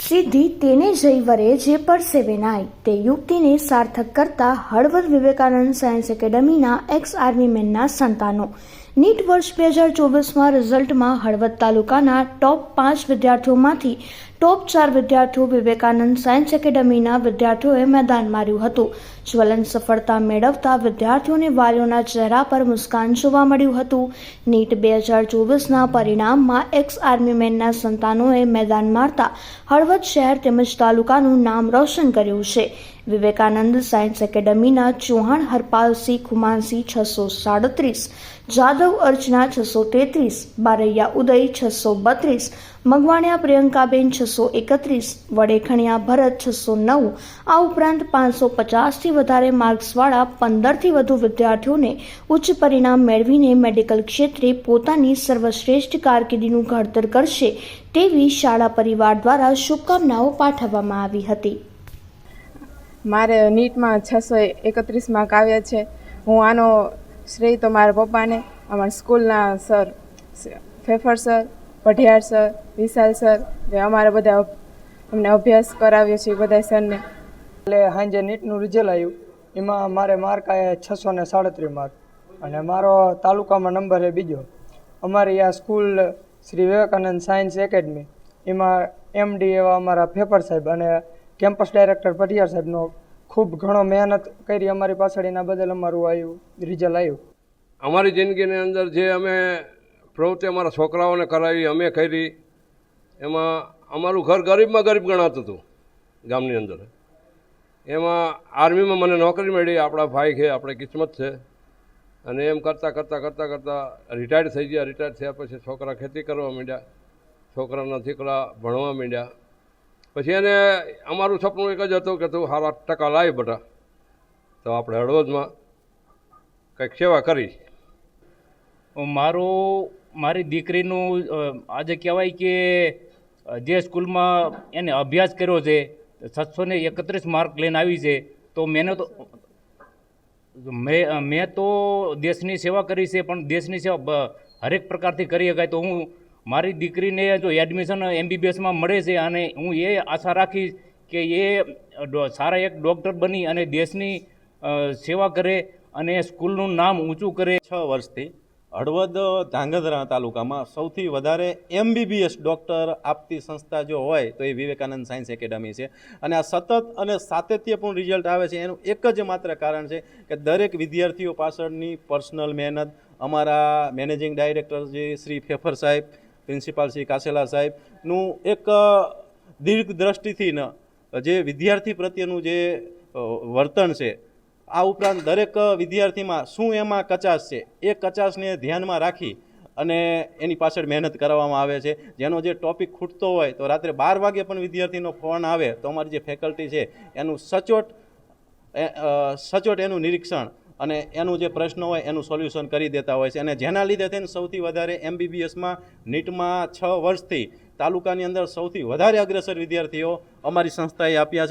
સિદ્ધિ તેને જઈ વરે, જે પરસેવે નાય તે યુક્તિને સાર્થક કરતા હળવદ વિવેકાનંદ સાયન્સ એકેડમીના એક્સ આર્મી મેનના સંતાનો. નીટ વર્ષ બે હજાર ચોવીસમાં રિઝલ્ટમાં હળવદ તાલુકાના ટોપ પાંચ વિદ્યાર્થીઓમાંથી ટોપ ચાર વિદ્યાર્થીઓ વિવેકાનંદ સાયન્સ એકેડમીના વિદ્યાર્થીઓએ મેદાન માર્યું હતું. જ્વલન સફળતા મેળવતા વિદ્યાર્થીઓને વાલીઓના ચહેરા પર મુસ્કાન જોવા મળ્યું હતું. નીટ બે હજાર ચોવીસના પરિણામમાં એક્સ આર્મી મેનના સંતાનોએ મેદાન મારતા હળવદ શહેર તેમજ તાલુકાનું નામ રોશન કર્યું છે. વિવેકાનંદ સાયન્સ એકેડમીના ચૌહાણ, હરપાલસિંહ, ખુમાનસિંહ છસો સાડત્રીસ જાદવ અર્ચના છસો તેત્રીસ, બારૈયા ઉદય છસો બત્રીસ, મગવાણિયા પ્રિયંકાબેન છસો એકત્રીસ, વડેખણિયા ભરત છસો નવ, આ ઉપરાંત પાંચસો પચાસથી વધારે માર્ક્સવાળા પંદરથી વધુ વિદ્યાર્થીઓને ઉચ્ચ પરિણામ મેળવીને મેડિકલ ક્ષેત્રે પોતાની સર્વશ્રેષ્ઠ કારકિર્દીનું ઘડતર કરશે તેવી શાળા પરિવાર દ્વારા શુભકામનાઓ પાઠવવામાં આવી હતી. મારે નીટમાં છસો એકત્રીસ માર્ક આવ્યા છે. હું આનો શ્રેય તો મારા પપ્પાને. અમારા સ્કૂલના sir Fefar sir, Padhiyar sir, Vishal sir, જે અમારા બધા અમને અભ્યાસ કરાવ્યો છે બધા સરને. એટલે સાંજે નીટનું રિઝલ્ટ આવ્યું. એમાં મારે માર્ક આવ્યા છસો ને સાડત્રીસ માર્ક અને મારો તાલુકામાં નંબર એ બીજો. અમારી આ school Shri Vivekanand science academy એમાં એમડી એવા અમારા ફેફર સાહેબ અને કેમ્પસ ડાયરેક્ટર પટિયાર સાહેબનો ખૂબ ઘણો મહેનત કરી અમારી પાછળ એના બદલ અમારું આવ્યું રિઝલ્ટ આવ્યું અમારી જિંદગીની અંદર જે અમે પ્રવૃત્તિ અમારા છોકરાઓને કરાવી, અમે કરી, એમાં અમારું ઘર ગરીબમાં ગરીબ ગણાતું હતું, ગામની અંદર. એમાં આર્મીમાં મને નોકરી મળી, આપણા ભાઈ છે, આપણે કિસ્મત છે. અને એમ કરતાં કરતાં કરતાં કરતાં રિટાયર્ડ થઈ ગયા રિટાયર્ડ થયા પછી છોકરા ખેતી કરવા માંડ્યા, છોકરાના દીકરા ભણવા માંડ્યા. પછી એને અમારું સપનું એક જ હતું કે તું સારા ટકા લાવી બધા તો આપણે હળવદમાં કંઈક સેવા કરી મારું, મારી દીકરીનું આજે કહેવાય કે જે સ્કૂલમાં એને અભ્યાસ કર્યો છે સાતસો ને એકત્રીસ માર્ક લઈને આવી છે, તો મેને તો, મેં મેં તો દેશની સેવા કરી છે, પણ દેશની સેવા હરેક પ્રકારથી કરી શકાય તો હું મારી દીકરીને જો એડમિશન એમબીબીએસમાં મળે છે અને હું એ આશા રાખીશ કે એ સારા એક ડૉક્ટર બની અને દેશની સેવા કરે અને સ્કૂલનું નામ ઊંચું કરે. છ વર્ષથી હળવદ ધાંગધ્રા તાલુકામાં સૌથી વધારે એમબીબીએસ ડૉક્ટર આપતી સંસ્થા જો હોય તો એ વિવેકાનંદ સાયન્સ એકેડમી છે. અને આ સતત અને સાતત્યપૂર્ણ રિઝલ્ટ આવે છે. એનું એક જ માત્ર કારણ છે કે દરેક વિદ્યાર્થીઓ પાછળની પર્સનલ મહેનત. અમારા મેનેજિંગ ડાયરેક્ટર જે શ્રી ફેફર સાહેબ પ્રિન્સિપાલ શ્રી કાસેલા સાહેબનું એક દીર્ઘ દ્રષ્ટિથી ન, જે વિદ્યાર્થી પ્રત્યેનું જે વર્તન છે, આ ઉપરાંત દરેક વિદ્યાર્થીમાં શું એમાં કચાશ છે, એ કચાશને ધ્યાનમાં રાખી અને એની પાછળ મહેનત કરવામાં આવે છે. જેનો જે ટોપિક ખૂટતો હોય તો રાત્રે બાર વાગે પણ વિદ્યાર્થીનો ફોન આવે, તો અમારી જે ફેકલ્ટી છે, એનું સચોટ સચોટ એનું નિરીક્ષણ અને એનું જે પ્રશ્ન હોય એનું સોલ્યુશન કરી દેતા હોય છે. અને જેના લીધે થઈને સૌથી વધારે એમબીબીએસમાં નીટમાં છ વર્ષથી તાલુકાની અંદર સૌથી વધારે અગ્રેસર વિદ્યાર્થીઓ અમારી સંસ્થાએ આપ્યા છે.